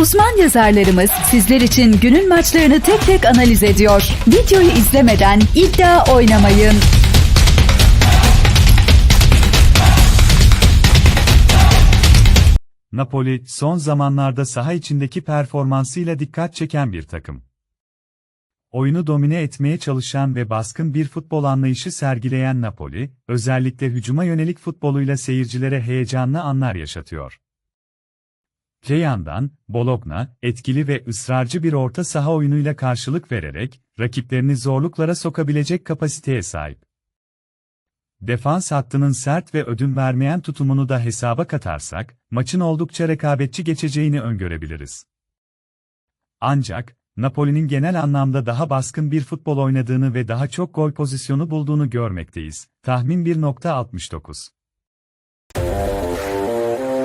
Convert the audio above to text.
Uzman yazarlarımız sizler için günün maçlarını tek tek analiz ediyor. Videoyu izlemeden iddia oynamayın. Napoli, son zamanlarda saha içindeki performansıyla dikkat çeken bir takım. Oyunu domine etmeye çalışan ve baskın bir futbol anlayışı sergileyen Napoli, özellikle hücuma yönelik futboluyla seyircilere heyecanlı anlar yaşatıyor. Öte yandan, Bologna, etkili ve ısrarcı bir orta saha oyunuyla karşılık vererek, rakiplerini zorluklara sokabilecek kapasiteye sahip. Defans hattının sert ve ödün vermeyen tutumunu da hesaba katarsak, maçın oldukça rekabetçi geçeceğini öngörebiliriz. Ancak, Napoli'nin genel anlamda daha baskın bir futbol oynadığını ve daha çok gol pozisyonu bulduğunu görmekteyiz. Tahmin 1.69